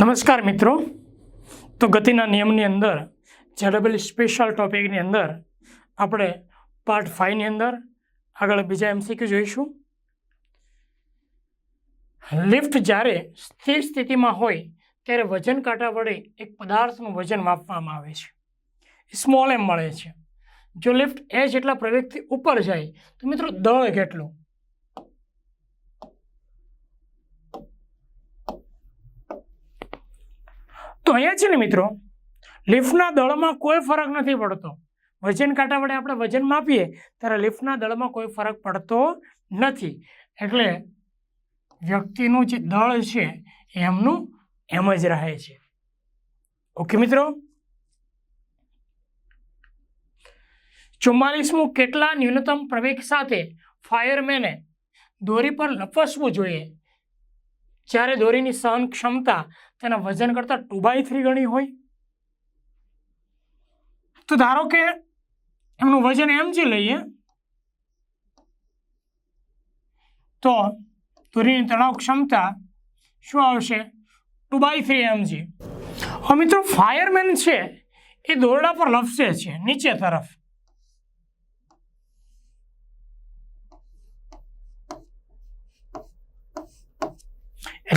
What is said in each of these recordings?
નમસ્કાર મિત્રો. તો ગતિના નિયમની અંદર જેડબલ સ્પેશિયલ ટોપિકની અંદર આપણે પાર્ટ ફાઇવની અંદર આગળ બીજા એમસીક્યુ જોઈશું. લિફ્ટ જ્યારે સ્થિર સ્થિતિમાં હોય, ત્યારે વજન કાંટા વડે એક પદાર્થનું વજન માપવામાં આવે છે. સ્મોલ એમ મળે છે. જો લિફ્ટ એ જેટલા પ્રવેગથી ઉપર જાય, તો મિત્રો દળ કેટલું? તો અહીંયા છે ને મિત્રો? લિફ્ટના દળમાં કોઈ ફરક નથી પડતો. વજન કાંટા વડે આપણે વજન માપીએ, ત્યારે લિફ્ટના દળમાં કોઈ ફરક પડતો નથી. એટલે વ્યક્તિનું જે દળ છે, એમનું એમ જ રહે છે. ઓકે મિત્રો? ચુમ્માલીસમું કેટલા ન્યૂનતમ પ્રવેગ સાથે ફાયરમેને દોરી પર લપસવું જોઈએ? જ્યારે દોરીની સહન ક્ષમતા તેના વજન કરતાં ટુ બાય થ્રી ગણી હોય. તો ધારો કે એમનું વજન એમ જે લઈએ. તો દોરીની તણાવ ક્ષમતા શું આવશે? ટુ બાય થ્રી એમજી હવે મિત્રો ફાયરમેન છે એ દોરડા પર લપસે છે, નીચે તરફ.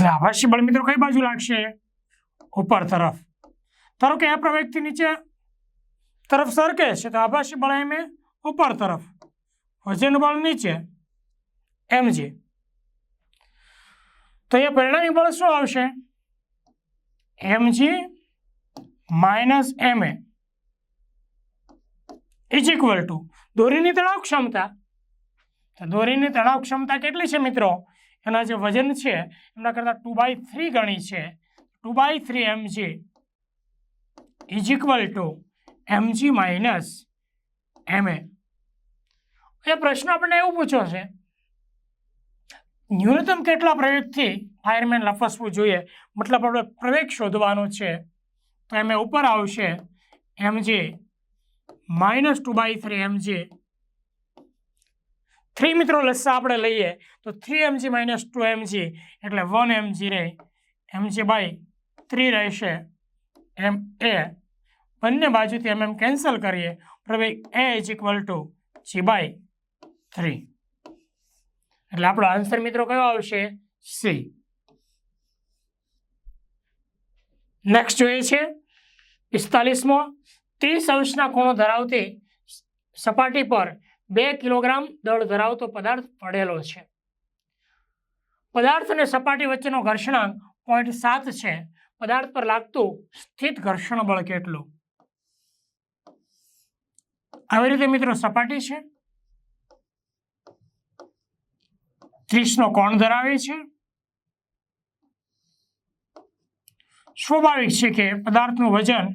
એટલે આભાસી બળ મિત્રો, કઈ બાજુ લાગશે? ઉપર તરફ. ધારો કે આ પ્રવેગથી નીચે તરફ સરકે છે તો આભાસી બળ એમ ઉપર તરફ. વજન બળ નીચે એમ જે તો અહીંયા પરિણામી બળ શું આવશે? M G minus M A. Is equal to દોરીની તણાવ ક્ષમતા. દોરીની તણાવ ક્ષમતા કેટલી છે મિત્રો? એના જે વજન છે, એમના કરતાં ટુ બાય થ્રી ગણી છે. Two by three MG is equal to MG minus MA એ પ્રશ્ન આપણને એવું પૂછ્યો છે, ન્યૂનતમ કેટલા પ્રવેગથી ફાયરમેન લપસવું જોઈએ? મતલબ આપણે પ્રવેગ શોધવાનો છે, તો એમ ઉપર આવશે MG minus two by three MG three મિત્રો લસ્સા આપણે લઈએ, તો three MG minus two MG એટલે વન એમજી રહે એમજી બાય થ્રી રહેશે એમ એ બંને બાજુથી એમ એમ કેન્સલ કરીએ પ્રવેગ A is equal to G by three એટલે આપણો આન્સર મિત્રો કયો આવશે? સી નેક્સ્ટ જોઈએ છે, પિસ્તાલીસમો. ત્રીસ અંશના ખૂણો ધરાવતી સપાટી પર બે કિલોગ્રામ દળ ધરાવતો પદાર્થ પડેલો છે. પદાર્થ અને સપાટી વચ્ચેનો ઘર્ષણાંક પોઈન્ટ સાત છે. પદાર્થ પર લાગતું સ્થિત ઘર્ષણ બળ કેટલું? આવી રીતે મિત્રો સપાટી છે. ત્રીસનો કોણ ધરાવે છે? સ્વાભાવિક છે કે પદાર્થનું વજન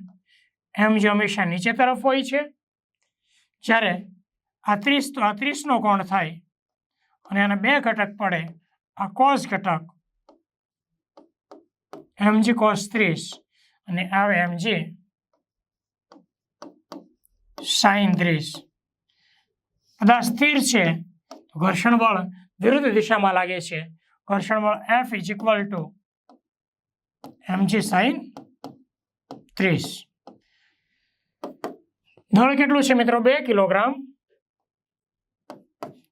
એમ જે હંમેશા નીચે તરફ હોય છે. જ્યારે આ ત્રીસ તો આ ત્રીસનો કોણ થાય? અને એના બે ઘટક પડે. આ કોસ ઘટક એમજી કોસ ત્રીસ અને આવે એમજી સાઈન ત્રીસ. બધા સ્થિર છે. ઘર્ષણ બળ વિરુદ્ધ દિશામાં લાગે છે. ઘર્ષણ બળ F is equal to MG sine ત્રીસ. દળ કેટલું છે મિત્રો? બે કિલોગ્રામ.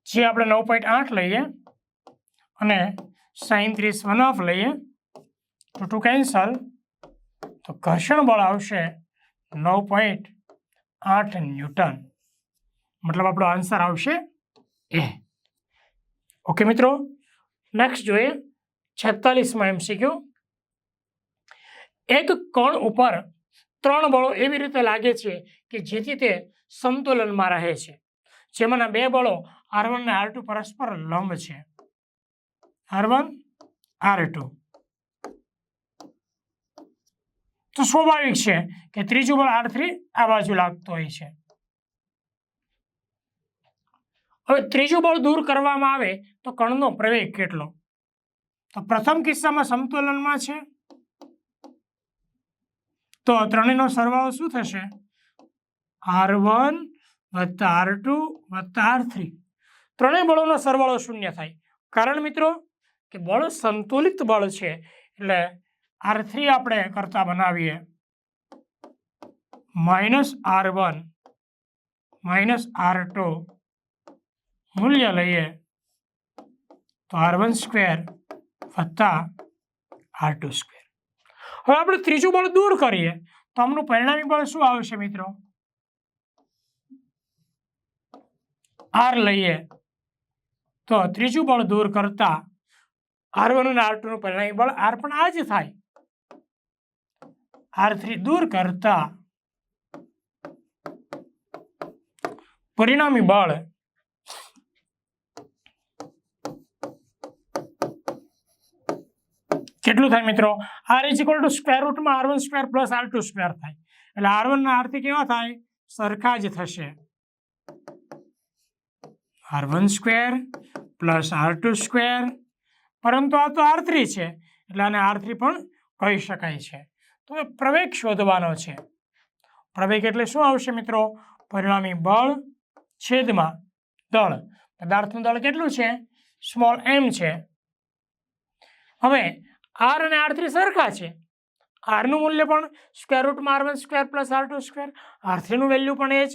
જે આપણે નવ પોઈન્ટ આઠ લઈએ અને સાઈન વન ઓફ લઈએ, તો ટુ કેન્સલ તો ઘર્ષણ બળ આવશે નવ પોઈન્ટ આઠ ન્યૂટન. મતલબ આપણો આન્સર આવશે એ ઓકે મિત્રો. નેક્સ્ટ જોઈએ. છેતાલીસમાં એમસીક્યુ એક કણ ઉપર ત્રણ બળો એવી રીતે લાગે છે કે જેથી તે સંતુલનમાં રહે છે. જેમાંના બે બળો આર વન અને આર ટુ પરસ્પર લંબ છે. આર વન આર ટુ તો સ્વાભાવિક છે કે ત્રીજું બળ આર થ્રી આ બાજુ લાગતો હોય છે. હવે ત્રીજું બળ દૂર કરવામાં આવે તો કણનો પ્રવેગ કેટલો? તો પ્રથમ કિસ્સામાં સમતુલનમાં છે. તો ત્રણેયનો સરવાળો શું થશે? આર વન વત્તા આર ટુ વત્તા આર થ્રી. ત્રણેય બળોનો સરવાળો શૂન્ય થાય. કારણ મિત્રો કે બળ સંતુલિત બળ છે, એટલે આર થ્રી આપણે કરતા બનાવીએ. Minus R one, minus R two. મૂલ્ય લઈએ તો આર વન સ્ક્વેર વત્તા આર ટુ સ્ક્વેર. હવે આપણે ત્રીજું બળ દૂર કરીએ તો આમનું પરિણામી બળ શું આવશે મિત્રો? આર લઈએ. તો ત્રીજું બળ દૂર કરતા આર વન અને આર ટુનું પરિણામી બળ આર પણ આ જ થાય. આર થ્રી દૂર કરતા પરિણામી બળ કેટલું થાય મિત્રો? R is equal to square રૂટમાં R one square plus R two square થાય. એટલે આર વન આરથી કેવા થાય? સરખા જ થશે. R one square plus R two square પરંતુ આ તો આર થ્રી છે, એટલે આને આર થ્રી પણ કહી શકાય છે. તો પ્રવેગ શોધવાનો છે. પ્રવેગ એટલે શું આવશે મિત્રો? પરિણામી બળ છેદમાં દળ. પદાર્થનું દળ કેટલું છે? સ્મોલ એમ છે. હવે આર અને આર થ્રી સરખા છે. આરનું મૂલ્ય પણ square રૂટમાં R one square plus R two square R થ્રીનું value પણ એ જ.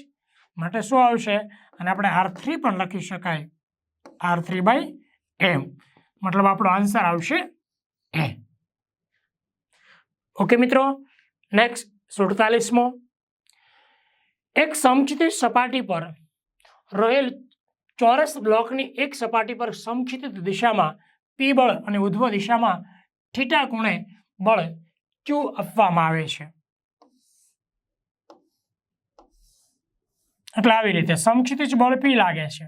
માટે શું આવશે? અને આપણે આર થ્રી પણ લખી શકાય. આર થ્રી બાય એમ મતલબ આપણો આન્સર આવશે એ ઓકે મિત્રો. નેક્સ્ટ સુડતાલીસમો. એક સમક્ષિતિજ સપાટી પર રહેલ ચોરસ બ્લોકની એક સપાટી પર સમક્ષિતિજ દિશામાં પી બળ અને ઉધ્વ દિશામાં થીટા કોણે બળ ક્યુ આપવામાં આવે છે. એટલે આવી રીતે સમક્ષિતિજ બળ પી લાગે છે.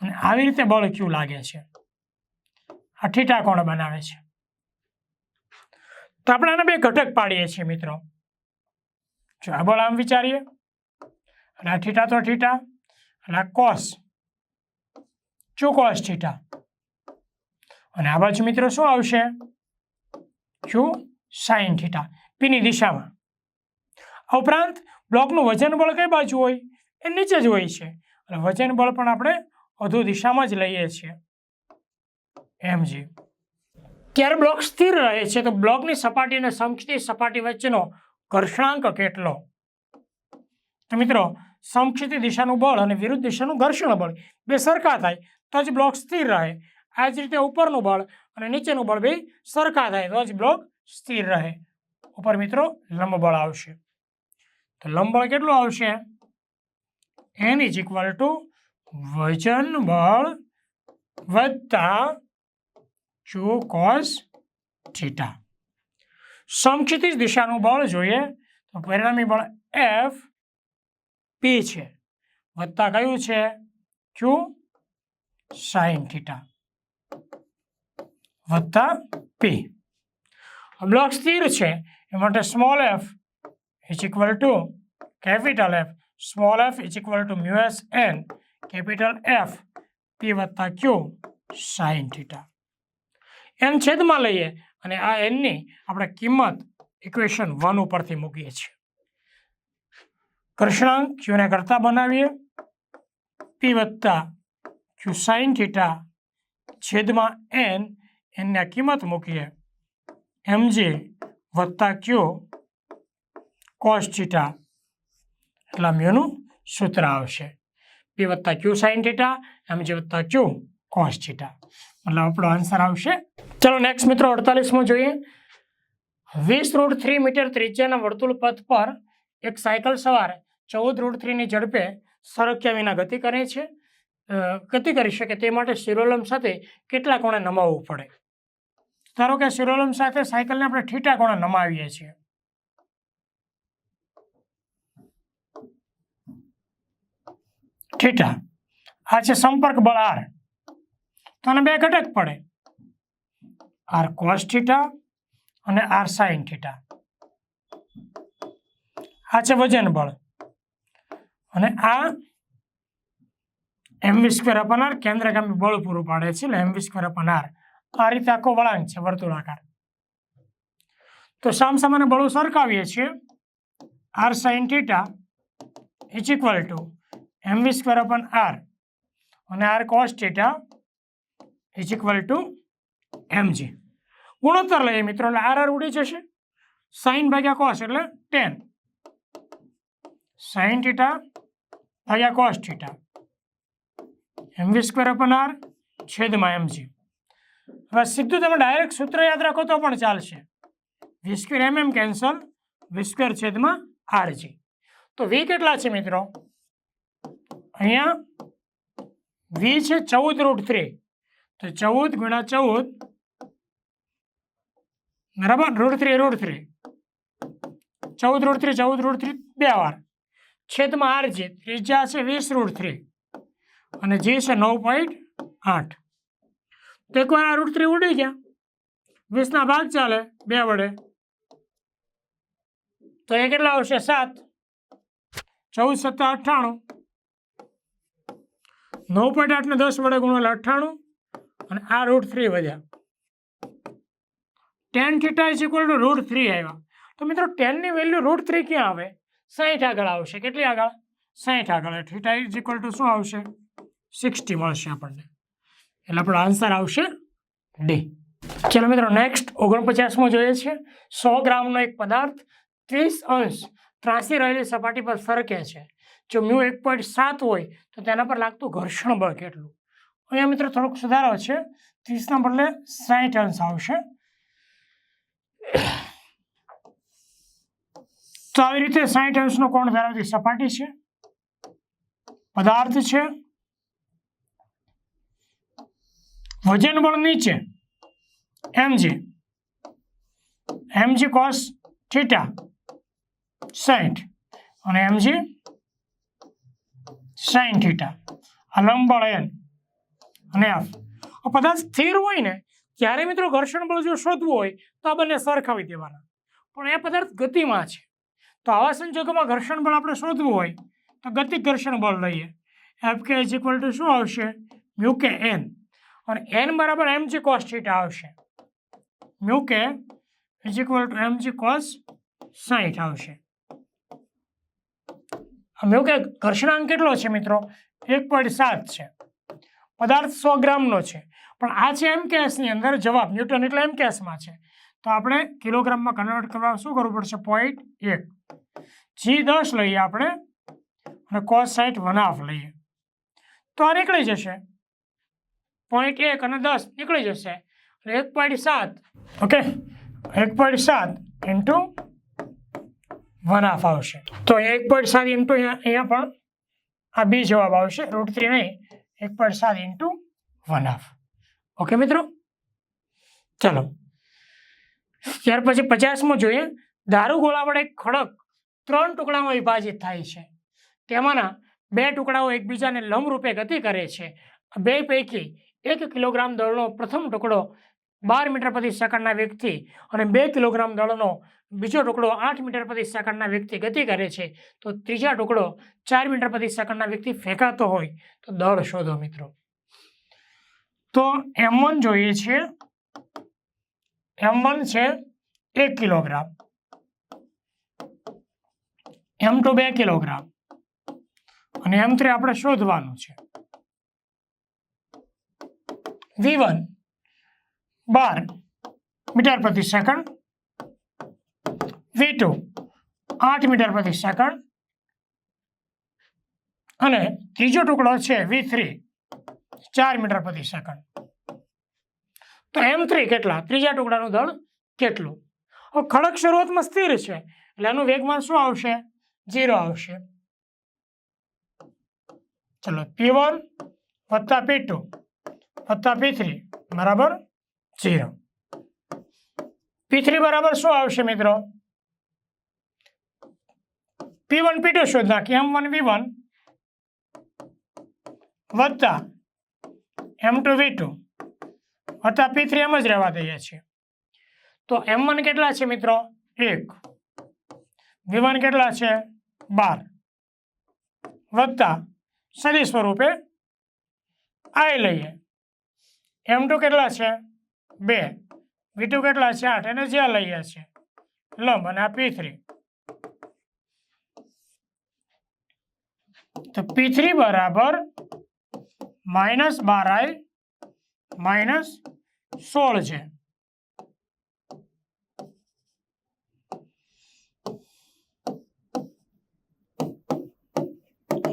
અને આવી રીતે બળ ક્યુ લાગે છે? આ ઠીટા કોણ બનાવે છે? તો આપણે આના બે ઘટક પાડીએ છીએ મિત્રો. જો આ બળ આમ વિચારીએ. અને આ ઠીટા તો ઠીટા અને આ કોસ. Cos theta? અને આ બાજુ મિત્રો શું આવશે? ક્યુ? સાઇન ઠીટા પીની દિશામાં. ઉપરાંત બ્લોકનું વજન બળ કઈ બાજુ હોય? એ નીચે જ હોય છે. અને વજન બળ પણ આપણે અધુ દિશામાં જ લઈએ છીએ. એમ જી. ત્યારે બ્લોક સ્થિર રહે છે, તો બ્લોકની સપાટી અને સમક્ષિતિજ સપાટી વચ્ચેનો ઘર્ષણાંક કેટલો? તો મિત્રો સમક્ષિતિજ દિશાનું બળ અને વિરુદ્ધ દિશાનું ઘર્ષણ બળ બે સરખા થાય, તો જ બ્લોક સ્થિર રહે. આ જ રીતે ઉપરનું બળ અને નીચેનું બળ બે સરખા થાય, તો જ બ્લોક સ્થિર રહે. ઉપર મિત્રો લંબ બળ આવશે. તો લંબળ બળ કેટલું આવશે? એન ઇઝ ઇક્વલ ટુ વજન બળ વત્તા ચુ કોસ થીટા. સમક્ષિતિજ દિશાનું બળ જોઈએ તો પરિણામી બળ એફ પી છે. વત્તા કયું છે? Q sine theta. વત્તા પી બ્લોક સ્થિર છે, એ માટે small F is equal to capital F small F is equal to mu S N capital F P વત્તા ક્યુ સાઈન થીટા એન છેદમાં લઈએ અને આ એનની આપણે કિંમત ઇક્વેશન વન ઉપરથી મૂકીએ છીએ. કૃષ્ણાંક ક્યુને કરતા બનાવીએ. પી વત્તા ક્યુ સાઈન થીટા છેદમાં એન એનની કિંમત મૂકીએ. એમજી વત્તા ક્યુ કોસ થીટા એટલા મ્યુનું સૂત્ર આવશે. પી વત્તા ક્યુ સાઇન થીટા જે વત્તા ક્યુ કોસ થીટા મતલબ આપણો આન્સર આવશે. ચલો નેક્સ્ટ મિત્રો અડતાલીસમો જોઈએ. વીસ રૂટ થ્રી મીટર ત્રિજ્યાના વર્તુળ પથ પર એક સાયકલ સવાર ચૌદ રૂટ થ્રીની ઝડપે સરક્યા વિના ગતિ કરે છે. ગતિ કરી શકે તે માટે સિરોલમ સાથે કેટલા કોણે નમાવવું પડે? ધારો કે સિરોલમ સાથે સાયકલને આપણે ઠીટા કોણે નમાવીએ છીએ. ઠીટા આ છે સંપર્ક બળ આર. તો આને બે ઘટક પડે. આર કોસ થીટા અને આર સાઇન થીટા. આ છે વજન બળ. અને આ એમવી સ્ક્વેર અપન આર કેન્દ્રગામી બળ પૂરું પાડે છે એટલે એમવી સ્ક્વેર અપન આર. આ રીતે આખો વળાંક છે, વર્તુળાકાર. તો સામસામાને બળો સરખાવીએ છીએ. R sine theta is equal to MV square upon R. અને R cos theta is equal to MG ગુણોત્તર લઈએ મિત્રો, એટલે આર આર ઉડી જશે. સાઈન ભાગ્યા કોસ એટલે ટેન. સાઈન થેટા ભાગ્યા cos theta. M V square upon R છેદમાં એમજી હવે સીધું તમે ડાયરેક્ટ સૂત્ર યાદ રાખો તો પણ ચાલશે. વી સ્ક્વેર એમ એમ કેન્સલ, વી છેદમાં આરજી તો વી કેટલા છે મિત્રો? અહીંયા વી છે ચૌદ રૂટ થ્રી તો ચૌદ ગુણ્યા ચૌદ, બરાબર? રૂટ થ્રી રૂટ થ્રી ચૌદ રૂટ થ્રી ચૌદ રૂટ થ્રી બે વાર. છેદમાં આર જે ત્રિજ્યા છે વીસ રૂટ થ્રી અને જે છે નવ પોઈન્ટ આઠ. તો એકવાર આ રૂટ થ્રી ઉડી ગયા. વીસના ભાગ ચાલે, બે વડે. તો એ કેટલા આવશે? સાત. ચૌદ સત્તા અઠ્ઠાણું. નવ પોઈન્ટ આઠને દસ વડે ગુણેલા અઠ્ઠાણું અને આ રૂટ થ્રી વધ્યા. Tan theta is equal to root three આવ્યા. તો મિત્રો ટેનની વેલ્યુ રૂટ થ્રી ક્યાં આવે? સાહીઠ આગળ આવશે. કેટલી આગળ? સાહીઠ આગળ. થીટા ઇઝ ઇક્વલ ટુ શું આવશે? સિક્સટી મળશે આપણને. એટલે આપણો આન્સર આવશે ડી ચલો મિત્રો નેક્સ્ટ ઓગણપચાસમાં જોઈએ છે. સો ગ્રામનો એક પદાર્થ ત્રીસ અંશ ત્રાસી રહેલી સપાટી પર ફરકે છે. જો મ્યુ એક પોઈન્ટ સાત હોય, તો તેના પર લાગતું ઘર્ષણ બળ કેટલું? અહીંયા મિત્રો થોડોક સુધારો છે. ત્રીસના બદલે સાઠ અંશ આવશે. તો આવી રીતે સાઠ અંશનો કોણ ધરાવતી સપાટી છે? પદાર્થ છે. વજન બળ નીચે. એમજી એમજી કોસ થીટા સાઠ અને એમજી સાઈન થીટા, આ લંબબળ એન અને આ. પદાર્થ સ્થિર હોય ને ત્યારે મિત્રો ઘર્ષણ બળ જો શોધવું હોય, તો આ બંને સરખાવી દેવાના. પણ એ પદાર્થ ગતિમાં છે. તો આવા સંજોગોમાં ઘર્ષણ બળ આપણે શોધવું હોય, તો ગતિ ઘર્ષણ બળ લઈએ. એફ કે ઇઝ ઇક્વલ ટુ શું આવશે? મ્યુ કે એન. અને એન બરાબર એમ જી કોસ થીટા આવશે. Mu K is equal to M G cos સાઠ આવશે. મ્યુ કે ઘર્ષણાંક કેટલો છે મિત્રો? એક પોઈન્ટ સાત છે. પદાર્થ સો ગ્રામનો છે. પણ આ છે એમ કેસની અંદર જવાબ, ન્યૂટન એટલે એમ કેસમાં છે. તો આપણે કિલોગ્રામમાં કન્વર્ટ કરવા શું કરવું પડશે? પોઈન્ટ એક. જી દસ લઈએ આપણે અને કોસ સાઈટ વન હાફ લઈએ. તો આ નીકળી જશે. પોઈન્ટ એક અને દસ નીકળી જશે. એટલે એક પોઈન્ટ સાત. ઓકે? એક પોઈન્ટ સાત ઇન્ટુ વન હાફ આવશે. તો એક પોઈન્ટ સાત ઇન્ટુ અહીંયા પણ આ બી જવાબ આવશે રૂટ થ્રી નહીં, એક પોઈન્ટ સાત ઇન્ટુ વન હાફ. ઓકે મિત્રો? ચાલો. ત્યાર પછી પચાસમાં જોઈએ. દારૂ ગોળા વડે ખડક ત્રણ ટુકડામાં વિભાજિત થાય છે. તેમાંના બે ટુકડાઓ એકબીજાને લંબરૂપે ગતિ કરે છે. બે પૈકી એક કિલોગ્રામ દળનો પ્રથમ ટુકડો બાર મીટર પ્રતિ સેકન્ડના વેગથી અને બે કિલોગ્રામ દળનો બીજો ટુકડો આઠ મીટર પ્રતિ સેકન્ડના વ્યક્તિ ગતિ કરે છે, તો ત્રીજા ટુકડો ચાર મીટર પ્રતિ સેકન્ડના વ્યક્તિ ફેંકાતો હોય, તો દળ શોધો મિત્રો. તો એમ વન જોઈએ છે, એમ વન છે એક કિલોગ્રામ. એમ ટુ બે કિલોગ્રામ. અને એમ થ્રી આપણે શોધવાનું છે. વી વન બાર મીટર પ્રતિ સેકન્ડ વી ટુ આઠ મીટર પ્રતિ સેકન્ડ. અને ત્રીજો ટુકડો છે વી થ્રી ચાર મીટર પ્રતિ સેકન્ડ. તો એમ થ્રી કેટલા? ત્રીજા ટુકડાનું દળ કેટલું? ખડક શરૂઆતમાં સ્થિર છે, એટલે એનું વેગમાન શું આવશે? ઝીરો આવશે. ચલો પી વન વત્તા પી ટુ વત્તા પી થ્રી બરાબર ઝીરો. પી થ્રી બરાબર શું આવશે મિત્રો? પી વન પી ટુ શોધ નાખીએ વન વી વન વત્તા એમ ટુ વી ટુ વત્તા પી થ્રી એમ જ રહેવા દઈએ છીએ. તો એમ વન કેટલા છે મિત્રો? એક. વી વન કેટલા છે? બાર. વત્તા સદી સ્વરૂપે આઈ લઈએ. એમ ટુ કેટલા છે? બે. વી ટુ કેટલા છે? આઠ. એને જ્યાં લઈએ છીએ. લંબ અને આ પી થ્રી તો પી થ્રી બરાબર માઇનસ બાર આઈ માઇનસ સોળ છે.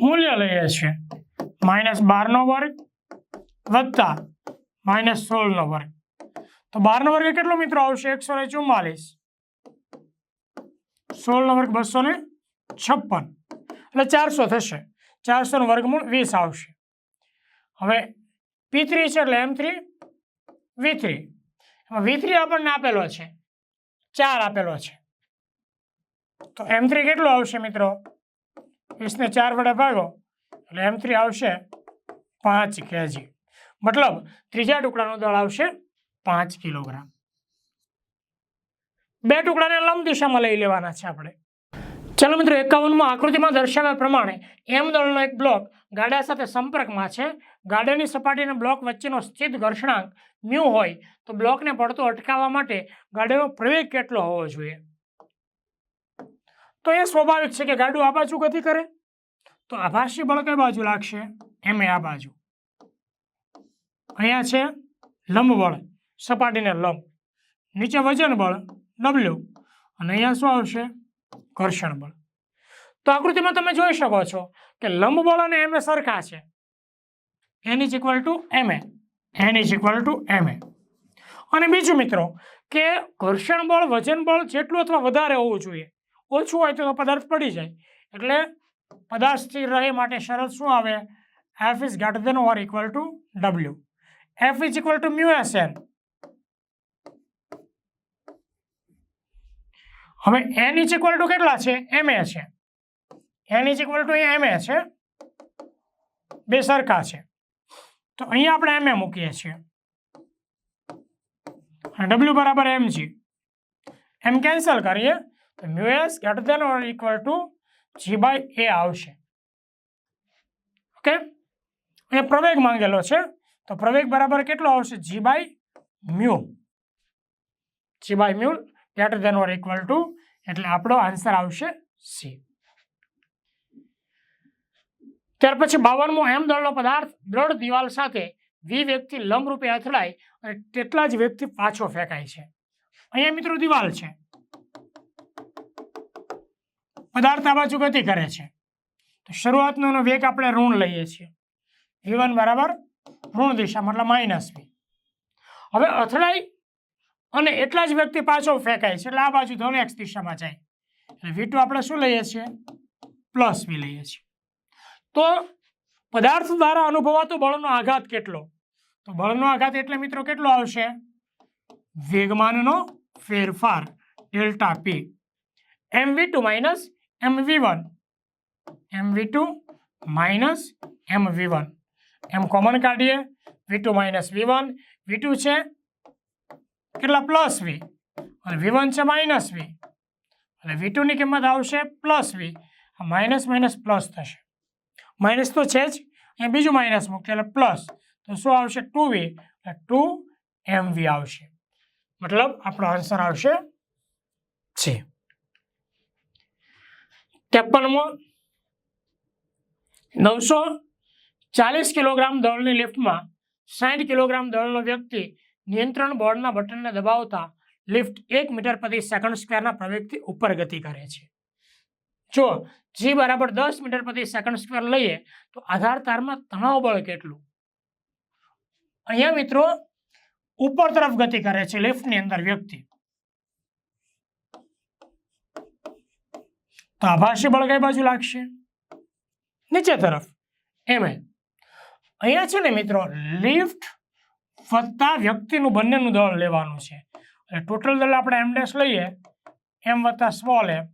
મૂલ્ય લઈએ છીએ. માઇનસ બારનો વર્ગ વત્તા માઇનસ સોળનો વર્ગ. તો બારનો વર્ગ કેટલો મિત્રો આવશે? એકસો ને ચુમ્માલીસ સોળનો વર્ગ બસો ને છપ્પન. એટલે ચારસો થશે. ચારસોનો વર્ગમૂળ વીસ આવશે. હવે પી થ્રી છે એટલે એમ થ્રી વી થ્રી એમાં વી થ્રી આપણને આપેલો છે. ચાર આપેલો છે. તો એમ થ્રી કેટલો આવશે મિત્રો? વીસને ચાર વડે ભાગો, એટલે એમ થ્રી આવશે પાંચ કેજી. મતલબ ત્રીજા ટુકડાનું દળ આવશે પાંચ કિલોગ્રામ. બે ટુકડાને લંબ દિશામાં લઈ લેવાના છે આપણે. ચાલો મિત્રો, એકાવનમાં આકૃતિમાં દર્શાવ્યા પ્રમાણે એમ દળનો એક બ્લોક ગાડા સાથે સંપર્કમાં છે. ગાડાની સપાટી અને બ્લોક વચ્ચેનો સ્થિત ઘર્ષણાંક મ્યુ હોય તો બ્લોકને પડતો અટકાવવા માટે ગાડાનો પ્રવેગ કેટલો હોવો જોઈએ? તો એ સ્વાભાવિક છે કે ગાડું આ બાજુ ગતિ કરે? તો આભાસી બળ કઈ બાજુ લાગશે? એમ આ બાજુ. અહીંયા છે લંબ બળ સપાટીને લંબ. નીચે વજન બળ ડબલ્યુ અને અહીંયા શું આવશે? ઘર્ષણ બળ. તો આકૃતિમાં તમે જોઈ શકો છો કે લંબ બળ અને એમ સરખા છે. N is equal to M N is equal to M અને બીજું મિત્રો કે ઘર્ષણ બળ, વજન બળ જેટલું અથવા વધારે હોવું જોઈએ, ઓછું હોય તો પદાર્થ પડી જાય. એટલે પદાર્થ સ્થિર રહે માટે શરત શું આવે? F is greater than or equal to W F is equal to mu S N હવે એન ઇઝ ઇક્વલ ટુ કેટલા છે? એમ એ છે. N is equal to M A છે. બે સરખા છે. તો અહીંયા આપણે એમ એ મૂકીએ છીએ. ડબલ્યુ બરાબર એમ જી એમ કેન્સલ કરીએ, તો mu S greater than or equal to G by A આવશે. ઓકે અહીંયા પ્રવેગ માંગેલો છે. તો પ્રવેગ બરાબર કેટલો આવશે? G by mu G by mu greater than or equal to એટલે આપણો આન્સર આવશે સી ત્યાર પછી બાવનમો એમ દળનો પદાર્થ, દ્રઢ દિવાલ સાથે વી વ્યક્તિ લંબરૂપે અથડાય અને તેટલા જ વ્યક્તિ પાછો ફેંકાય છે. અહીંયા મિત્રો દિવાલ છે. પદાર્થ આ બાજુ ગતિ કરે છે. તો શરૂઆતનો વેગ આપણે ઋણ લઈએ છીએ. વી વન બરાબર ઋણ દિશા મતલબ માઇનસ વી હવે અથડાઈ અને એટલા જ વ્યક્તિ પાછો ફેંકાય છે. એટલે આ બાજુ ધન એક્સ દિશામાં જાય. એટલે વી ટુ આપણે શું લઈએ છીએ? પ્લસ વી લઈએ છીએ. તો પદાર્થ દ્વારા અનુભવાતો બળનો આઘાત કેટલો? તો બળનો આઘાત એટલે મિત્રો કેટલો આવશે? વેગમાનનો ફેરફાર, delta P M V two minus M V one M V two minus M V one M common કાઢીએ. V two minus V one V two છે કેટલા પ્લસ વી અને વી વન છે માઇનસ વી એટલે વી ટુની કિંમત આવશે plus V minus minus plus થશે. માઇનસ તો છે જ. અહીંયા બીજું માઇનસ મૂકશે એટલે પ્લસ તો શું આવશે? ટુ વી એટલે ટુ એમ વી આવશે. મતલબ આપણો આન્સર આવશે છે ત્રેપનમો નવસો ચાલીસ કિલોગ્રામ દળની લિફ્ટમાં સાઠ કિલોગ્રામ દળનો વ્યક્તિ નિયંત્રણ બોર્ડના બટનને દબાવતા લિફ્ટ એક મીટર પ્રતિ સેકન્ડ સ્ક્વેરના પ્રવેગથી ઉપર ગતિ કરે છે. જો જી બરાબર દસ મીટર પ્રતિ સેકન્ડ સ્ક્વેર લઈએ તો આધાર તારમાં તણાવ બળ કેટલું? અહીંયા મિત્રો ઉપર તરફ ગતિ કરે છે લિફ્ટની અંદર વ્યક્તિ. તો આભાસી બળ કઈ બાજુ લાગશે? નીચે તરફ. એમ અહીંયા છે ને મિત્રો લિફ્ટ વત્તા વ્યક્તિનું બંનેનું દળ લેવાનું છે. એટલે ટોટલ દળ આપણે એમ ડેશ લઈએ. એમ વત્તા સ્મોલ એમ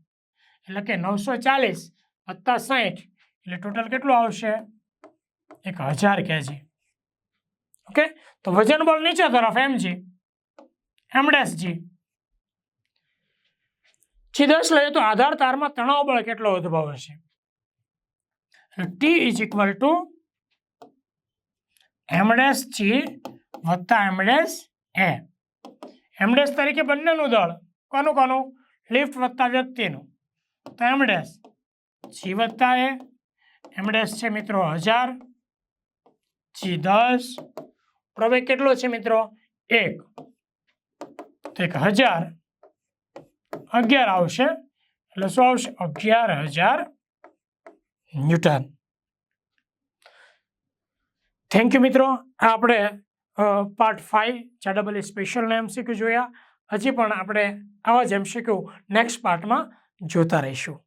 એટલે કે નવસો ચાલીસ વત્તા સાઠ એટલે ટોટલ કેટલું આવશે? એક હજાર કેજી ઓકે તો વજન બળ નીચે તરફ એમ જી એમ ડેશ જી છિદશ લઈએ તો આધાર તારમાં તણાવ બળ કેટલો ઉદ્ભવ હશે ટી ઇઝ ઇક્વલ ટુ એમડેસ જી વત્તા એમડેસ એ. એમડેસ તરીકે બંનેનું દળ કોનું કોનું? લિફ્ટ વત્તા વ્યક્તિનું. તો એમડેસ જી વત્તા એ, એમડેસ છે મિત્રો હજાર, જી દસ. પ્રવેગ કેટલો છે મિત્રો? એક. તો એક હજાર. અગિયાર આવશે, એટલે શું આવશે? અગિયાર હજાર ન્યૂટન. થેન્ક યુ મિત્રો. આપણે પાર્ટ ફાઇવ ચાર ડબલ સ્પેશિયલના એમસીક્યુ જોયા. હજી પણ આપણે આવા જ એમસીક્યુ નેક્સ્ટ પાર્ટમાં જોતા રહીશું.